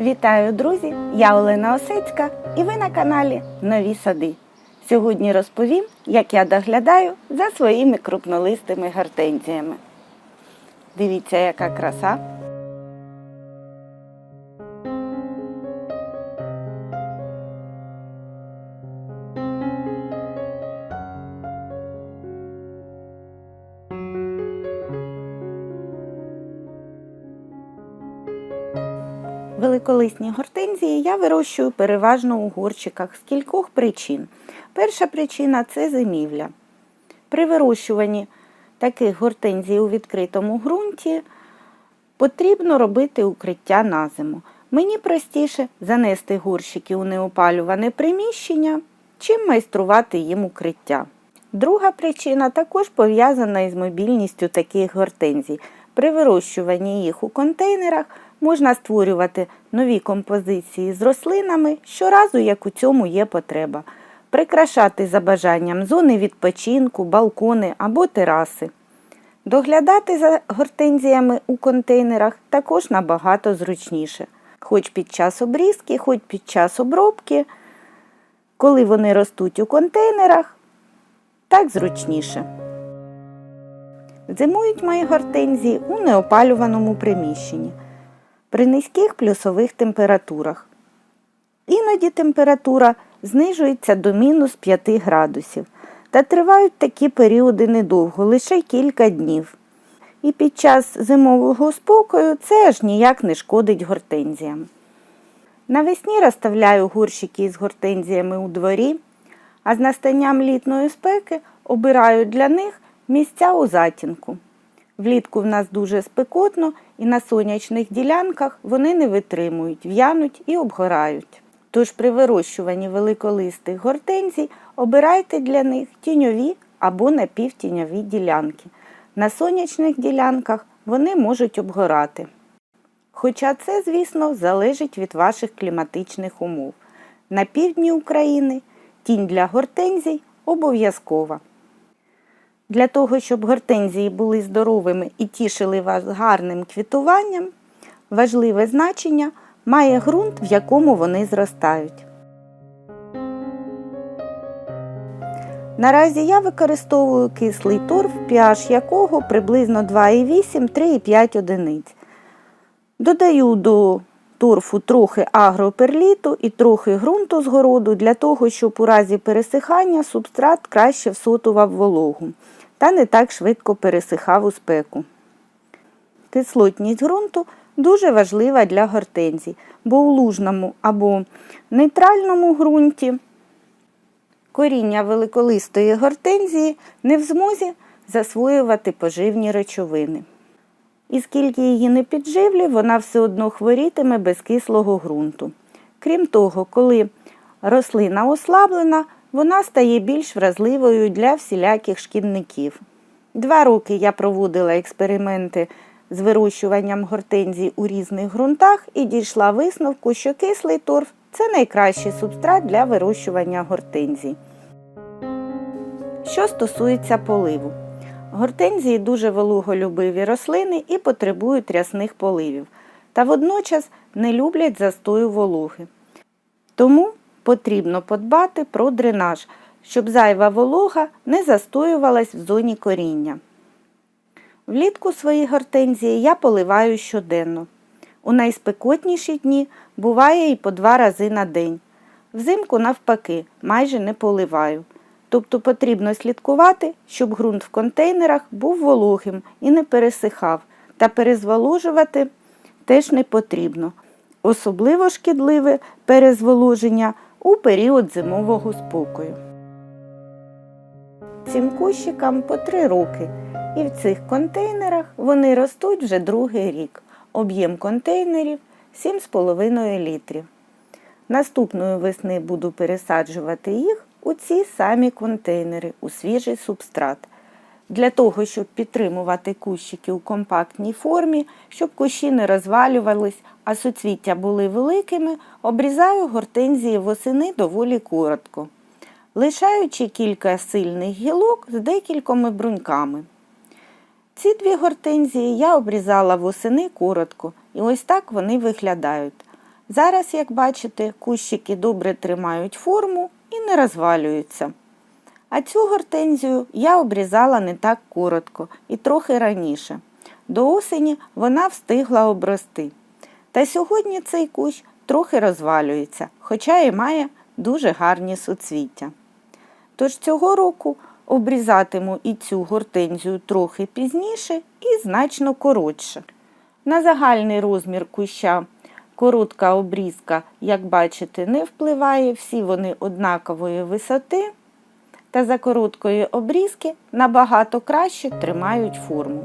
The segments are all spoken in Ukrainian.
Вітаю, друзі! Я Олена Осецька і ви на каналі Нові Сади. Сьогодні розповім, як я доглядаю за своїми крупнолистими гортензіями. Дивіться, яка краса! Великолисні гортензії я вирощую переважно у горщиках з кількох причин. Перша причина це зимівля. При вирощуванні таких гортензій у відкритому ґрунті потрібно робити укриття на зиму. Мені простіше занести горщики у неопалюване приміщення, чим майструвати їм укриття. Друга причина також пов'язана із мобільністю таких гортензій. При вирощуванні їх у контейнерах можна створювати нові композиції з рослинами щоразу, як у цьому є потреба, прикрашати за бажанням зони відпочинку, балкони або тераси. Доглядати за гортензіями у контейнерах також набагато зручніше, хоч під час обрізки, хоч під час обробки, коли вони ростуть у контейнерах, так зручніше. Зимують мої гортензії у неопалюваному приміщенні при низьких плюсових температурах. Іноді температура знижується до мінус 5 градусів, та тривають такі періоди недовго, лише кілька днів. І під час зимового спокою це аж ніяк не шкодить гортензіям. Навесні розставляю горщики з гортензіями у дворі, а з настанням літної спеки обираю для них місця у затінку. Влітку в нас дуже спекотно і на сонячних ділянках вони не витримують, в'януть і обгорають. Тож при вирощуванні великолистих гортензій обирайте для них тіньові або напівтіньові ділянки. На сонячних ділянках вони можуть обгорати. Хоча це, звісно, залежить від ваших кліматичних умов. На півдні України тінь для гортензій обов'язкова. Для того, щоб гортензії були здоровими і тішили вас гарним квітуванням, важливе значення має ґрунт, в якому вони зростають. Наразі я використовую кислий торф, pH якого приблизно 2,8-3,5 одиниць. Додаю до торфу трохи агроперліту і трохи ґрунту з городу для того, щоб у разі пересихання субстрат краще всотував вологу та не так швидко пересихав у спеку. Кислотність ґрунту дуже важлива для гортензій, бо у лужному або нейтральному ґрунті коріння великолистої гортензії не в змозі засвоювати поживні речовини. І скільки її не підживлю, вона все одно хворітиме без кислого ґрунту. Крім того, коли рослина ослаблена, вона стає більш вразливою для всіляких шкідників. Два роки я проводила експерименти з вирощуванням гортензій у різних ґрунтах і дійшла висновку, що кислий торф це найкращий субстрат для вирощування гортензій. Що стосується поливу, гортензії дуже вологолюбиві рослини і потребують рясних поливів, та водночас не люблять застою вологи. Тому потрібно подбати про дренаж, щоб зайва волога не застоювалась в зоні коріння. Влітку свої гортензії я поливаю щоденно. У найспекотніші дні буває і по два рази на день. Взимку, навпаки, майже не поливаю. Тобто потрібно слідкувати, щоб ґрунт в контейнерах був вологим і не пересихав, та перезволожувати теж не потрібно. Особливо шкідливе перезволоження у період зимового спокою. Цим кущикам по три роки, і в цих контейнерах вони ростуть вже другий рік. Об'єм контейнерів 7,5 літрів. Наступної весни буду пересаджувати їх у ці самі контейнери, у свіжий субстрат. Для того, щоб підтримувати кущики у компактній формі, щоб кущі не розвалювались, а суцвіття були великими, обрізаю гортензії восени доволі коротко, лишаючи кілька сильних гілок з декількома бруньками. Ці дві гортензії я обрізала восени коротко, і ось так вони виглядають. Зараз, як бачите, кущики добре тримають форму і не розвалюються. А цю гортензію я обрізала не так коротко і трохи раніше. До осені вона встигла обрости. Та сьогодні цей кущ трохи розвалюється, хоча і має дуже гарні суцвіття. Тож цього року обрізатиму і цю гортензію трохи пізніше і значно коротше. На загальний розмір куща коротка обрізка, як бачите, не впливає, всі вони однакової висоти, та за короткої обрізки набагато краще тримають форму.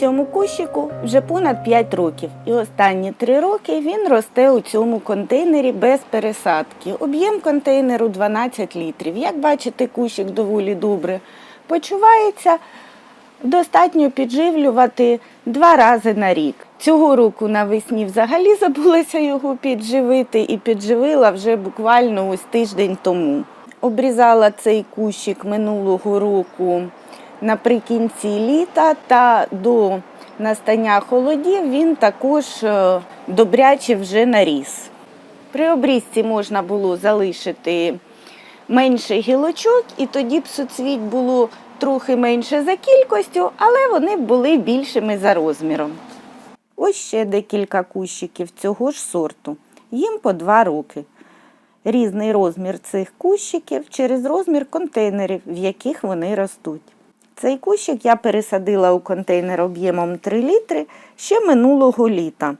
Цьому кущику вже понад 5 років, і останні 3 роки він росте у цьому контейнері без пересадки. Об'єм контейнеру 12 літрів. Як бачите, кущик доволі добре почувається. Достатньо підживлювати два рази на рік. Цього року навесні взагалі забулася його підживити і підживила вже буквально ось тиждень тому. Обрізала цей кущик минулого року наприкінці літа та до настання холодів він також е, добряче вже наріс. При обрізці можна було залишити менше гілочок, і тоді б суцвіть було трохи менше за кількістю, але вони були більшими за розміром. Ось ще декілька кущиків цього ж сорту. Їм по два роки. Різний розмір цих кущиків через розмір контейнерів, в яких вони ростуть. Цей кущик я пересадила у контейнер об'ємом 3 літри ще минулого літа.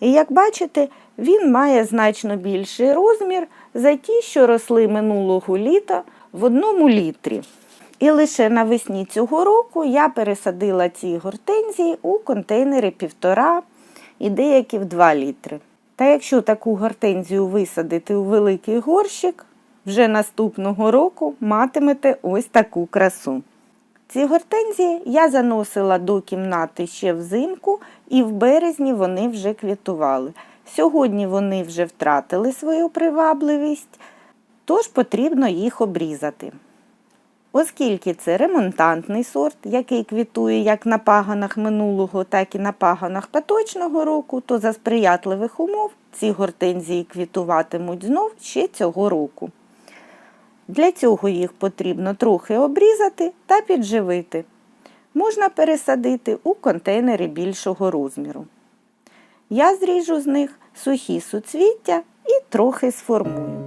І як бачите, він має значно більший розмір за ті, що росли минулого літа в одному літрі. І лише навесні цього року я пересадила ці гортензії у контейнери півтора і деякі в 2 літри. Та якщо таку гортензію висадити у великий горщик, вже наступного року матимете ось таку красу. Ці гортензії я заносила до кімнати ще взимку, і в березні вони вже квітували. Сьогодні вони вже втратили свою привабливість, тож потрібно їх обрізати. Оскільки це ремонтантний сорт, який квітує як на паганах минулого, так і на паганах поточного року, то за сприятливих умов ці гортензії квітуватимуть знов ще цього року. Для цього їх потрібно трохи обрізати та підживити. Можна пересадити у контейнери більшого розміру. Я зріжу з них сухі суцвіття і трохи сформую.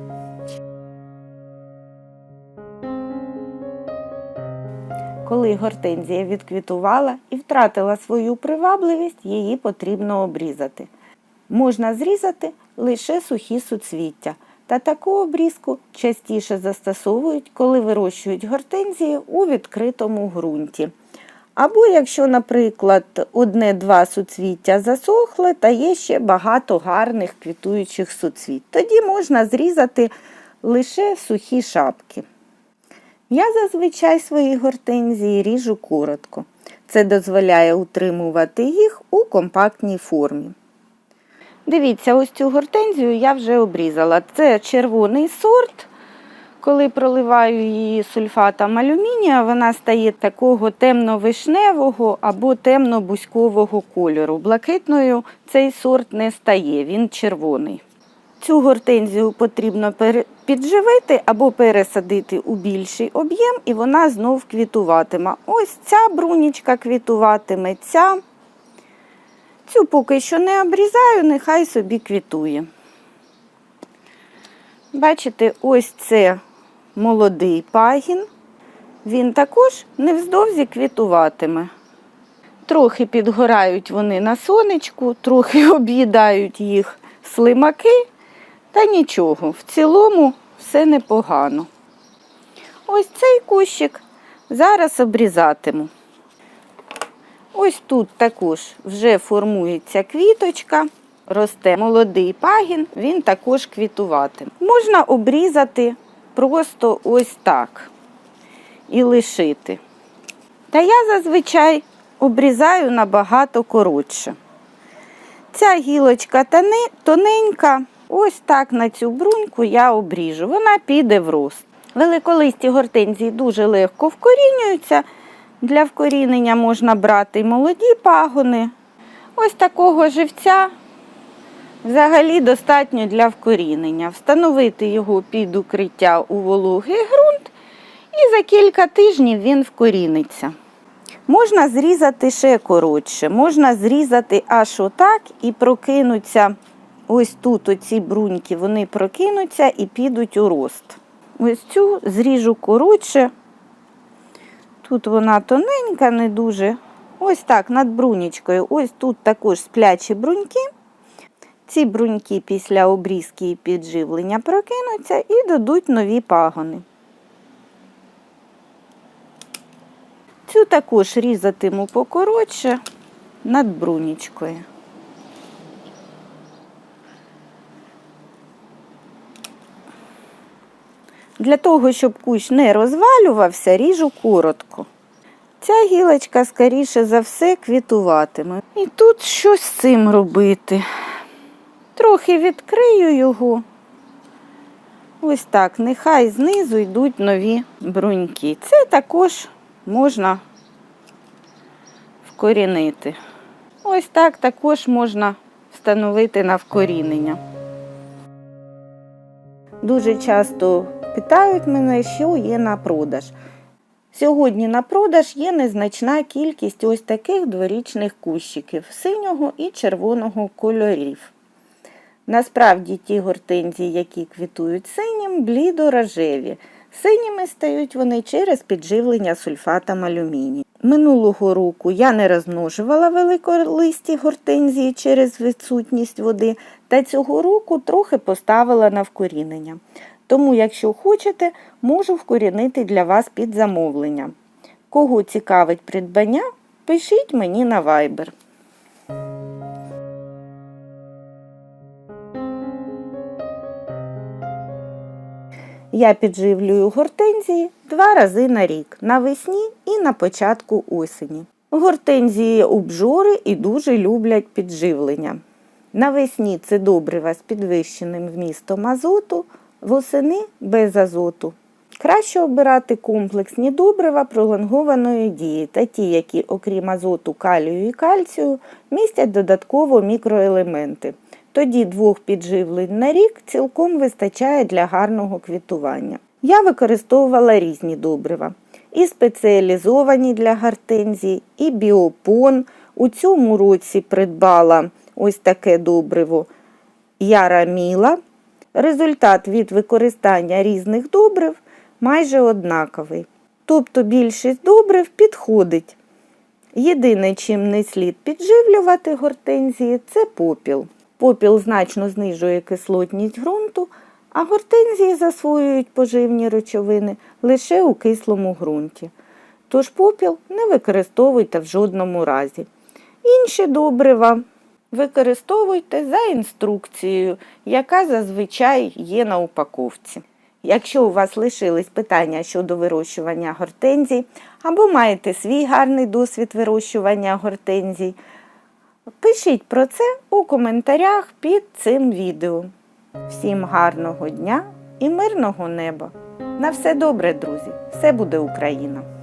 Коли гортензія відквітувала і втратила свою привабливість, її потрібно обрізати. Можна зрізати лише сухі суцвіття. Та таку обрізку частіше застосовують, коли вирощують гортензії у відкритому ґрунті. Або якщо, наприклад, одне-два суцвіття засохли та є ще багато гарних квітуючих суцвіт. Тоді можна зрізати лише сухі шапки. Я зазвичай свої гортензії ріжу коротко. Це дозволяє утримувати їх у компактній формі. Дивіться, ось цю гортензію я вже обрізала. Це червоний сорт. Коли проливаю її сульфатом алюмінія, вона стає такого темно-вишневого або темно-бузькового кольору. Блакитною цей сорт не стає, він червоний. Цю гортензію потрібно підживити або пересадити у більший об'єм, і вона знов квітуватиме. Ось ця брунічка квітуватиме, ця. Цю поки що не обрізаю, нехай собі квітує. Бачите, ось це молодий пагін. Він також невздовзі квітуватиме. Трохи підгорають вони на сонечку, трохи об'їдають їх слимаки, та нічого, в цілому все непогано. Ось цей кущик зараз обрізатиму. Ось тут також вже формується квіточка, росте молодий пагін, він також квітуватиме. Можна обрізати просто ось так і лишити. Та я зазвичай обрізаю набагато коротше. Ця гілочка тоненька, ось так на цю бруньку я обріжу, вона піде в рост. Великолисті гортензії дуже легко вкорінюються. Для вкорінення можна брати молоді пагони. Ось такого живця взагалі достатньо для вкорінення. Встановити його під укриття у вологий ґрунт, і за кілька тижнів він вкоріниться. Можна зрізати ще коротше, можна зрізати аж отак і прокинуться ось тут оці бруньки, вони прокинуться і підуть у рост. Ось цю зріжу коротше. Тут вона тоненька, не дуже. Ось так, над брунічкою. Ось тут також сплячі бруньки. Ці бруньки після обрізки і підживлення прокинуться і дадуть нові пагони. Цю також різатиму покоротше над брунічкою. Для того, щоб кущ не розвалювався, ріжу коротко. Ця гілочка, скоріше за все, квітуватиме. І тут щось з цим робити. Трохи відкрию його. Ось так, нехай знизу йдуть нові бруньки. Це також можна вкорінити. Ось так також можна встановити на вкорінення. Дуже часто питають мене, що є на продаж. Сьогодні на продаж є незначна кількість ось таких дворічних кущиків синього і червоного кольорів. Насправді ті гортензії, які квітують синім, блідо-рожеві. Синіми стають вони через підживлення сульфатом алюмінію. Минулого року я не розмножувала великолисті гортензії через відсутність води, та цього року трохи поставила на вкорінення. Тому, якщо хочете, можу вкорінити для вас під замовлення. Кого цікавить придбання, пишіть мені на Viber. Я підживлюю гортензії два рази на рік навесні і на початку осені. Гортензії обжори і дуже люблять підживлення. Навесні це добрива з підвищеним вмістом азоту, восени без азоту. Краще обирати комплексні добрива пролонгованої дії та ті, які, окрім азоту, калію і кальцію, містять додатково мікроелементи. Тоді двох підживлень на рік цілком вистачає для гарного квітування. Я використовувала різні добрива. І спеціалізовані для гортензій, і біопон. У цьому році придбала ось таке добриво Яра Міла. Результат від використання різних добрив майже однаковий. Тобто більшість добрив підходить. Єдине, чим не слід підживлювати гортензії, це попіл. Попіл значно знижує кислотність ґрунту, а гортензії засвоюють поживні речовини лише у кислому ґрунті. Тож попіл не використовуйте в жодному разі. Інші добрива використовуйте за інструкцією, яка зазвичай є на упаковці. Якщо у вас лишились питання щодо вирощування гортензій, або маєте свій гарний досвід вирощування гортензій, пишіть про це у коментарях під цим відео. Всім гарного дня і мирного неба! На все добре, друзі! Все буде Україна!